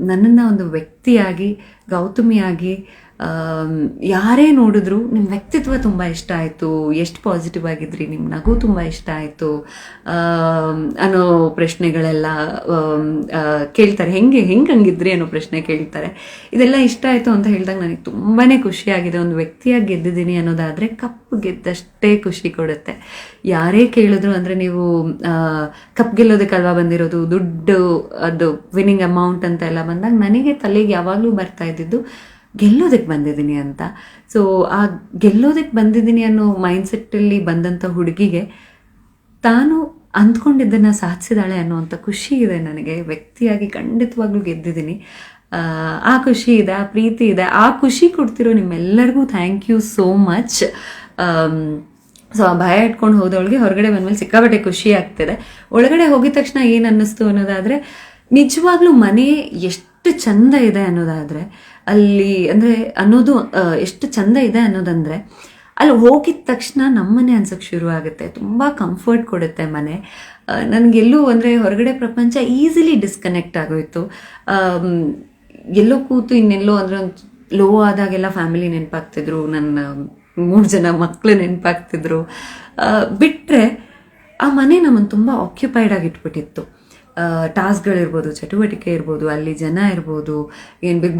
ನನ್ನನ್ನು ಒಂದು ವ್ಯಕ್ತಿಯಾಗಿ ಗೌತಮಿಯಾಗಿ ಯಾರೇ ನೋಡಿದ್ರು ನಿಮ್ಮ ವ್ಯಕ್ತಿತ್ವ ತುಂಬ ಇಷ್ಟ ಆಯಿತು, ಎಷ್ಟು ಪಾಸಿಟಿವ್ ಆಗಿದ್ರಿ ನಿಮ್ಮ ನಗು ತುಂಬ ಇಷ್ಟ ಆಯಿತು ಅನ್ನೋ ಪ್ರಶ್ನೆಗಳೆಲ್ಲ ಕೇಳ್ತಾರೆ. ಹೆಂಗೆ ಹೆಂಗೆ ಹಂಗಿದ್ರಿ ಅನ್ನೋ ಪ್ರಶ್ನೆ ಕೇಳ್ತಾರೆ. ಇದೆಲ್ಲ ಇಷ್ಟ ಆಯಿತು ಅಂತ ಹೇಳಿದಾಗ ನನಗೆ ತುಂಬಾ ಖುಷಿಯಾಗಿದೆ. ಒಂದು ವ್ಯಕ್ತಿಯಾಗಿ ಗೆದ್ದಿದ್ದೀನಿ ಅನ್ನೋದಾದರೆ ಕಪ್ ಗೆದ್ದಷ್ಟೇ ಖುಷಿ ಕೊಡುತ್ತೆ. ಯಾರೇ ಕೇಳಿದ್ರು ಅಂದರೆ ನೀವು ಕಪ್ ಗೆಲ್ಲೋದಕ್ಕಲ್ವಾ ಬಂದಿರೋದು? ದುಡ್ಡು, ಅದು ವಿನ್ನಿಂಗ್ ಅಮೌಂಟ್ ಅಂತ ಎಲ್ಲ ಬಂದಾಗ ನನಗೆ ತಲೆಗೆ ಯಾವಾಗಲೂ ಬರ್ತಾ ಇದ್ದಿದ್ದು ಗೆಲ್ಲೋದಕ್ಕೆ ಬಂದಿದ್ದೀನಿ ಅಂತ. ಸೊ ಆ ಗೆಲ್ಲೋದಕ್ಕೆ ಬಂದಿದ್ದೀನಿ ಅನ್ನೋ ಮೈಂಡ್ಸೆಟ್ಟಲ್ಲಿ ಬಂದಂಥ ಹುಡುಗಿಗೆ ತಾನು ಅಂದ್ಕೊಂಡಿದ್ದನ್ನು ಸಾಧಿಸಿದಾಳೆ ಅನ್ನೋವಂಥ ಖುಷಿ ಇದೆ ನನಗೆ. ವ್ಯಕ್ತಿಯಾಗಿ ಖಂಡಿತವಾಗ್ಲೂ ಗೆದ್ದಿದ್ದೀನಿ. ಆ, ಖುಷಿ ಇದೆ ಆ ಪ್ರೀತಿ ಇದೆ ಆ ಖುಷಿ ಕೊಡ್ತಿರೋ ನಿಮ್ಮೆಲ್ಲರಿಗೂ thank you so much so ಆ ಭಯ ಇಟ್ಕೊಂಡು ಹೋದವಳಿಗೆ ಹೊರಗಡೆ ಬಂದಮೇಲೆ ಸಿಕ್ಕಾಪಟ್ಟೆ ಖುಷಿ ಆಗ್ತಿದೆ. ಒಳಗಡೆ ಹೋಗಿದ ತಕ್ಷಣ ಏನು ಅನ್ನಿಸ್ತು ಅನ್ನೋದಾದರೆ ನಿಜವಾಗ್ಲೂ ಮನೆ ಎಷ್ಟು ಚಂದ ಇದೆ ಅನ್ನೋದಾದರೆ ಅಲ್ಲಿ ಅಂದರೆ ಅನ್ನೋದು ಎಷ್ಟು ಚಂದ ಇದೆ ಅನ್ನೋದಂದರೆ, ಅಲ್ಲಿ ಹೋಗಿದ ತಕ್ಷಣ ನಮ್ಮನೆ ಅನ್ಸೋಕ್ಕೆ ಶುರು ಆಗುತ್ತೆ. ತುಂಬ ಕಂಫರ್ಟ್ ಕೊಡುತ್ತೆ ಮನೆ. ನನಗೆಲ್ಲೂ ಅಂದರೆ ಹೊರಗಡೆ ಪ್ರಪಂಚ ಈಸಿಲಿ ಡಿಸ್ಕನೆಕ್ಟ್ ಆಗೋಯ್ತು. ಎಲ್ಲೋ ಕೂತು ಇನ್ನೆಲ್ಲೋ ಅಂದರೆ ಒಂದು ಲೋ ಆದಾಗೆಲ್ಲ ಫ್ಯಾಮಿಲಿ ನೆನಪಾಗ್ತಿದ್ರು, ನನ್ನ ಮೂರು ಜನ ಮಕ್ಕಳು ನೆನಪಾಗ್ತಿದ್ರು. ಬಿಟ್ಟರೆ ಆ ಮನೆ ನಮ್ಮನ್ನು ತುಂಬ ಆಕ್ಯುಪೈಡ್ ಆಗಿಟ್ಬಿಟ್ಟಿತ್ತು ಟಾಸ್ಕ್ಗಳಿರ್ಬೋದು ಚಟುವಟಿಕೆ ಇರ್ಬೋದು, ಅಲ್ಲಿ ಜನ ಇರ್ಬೋದು, ಏನು ಬಿಗ್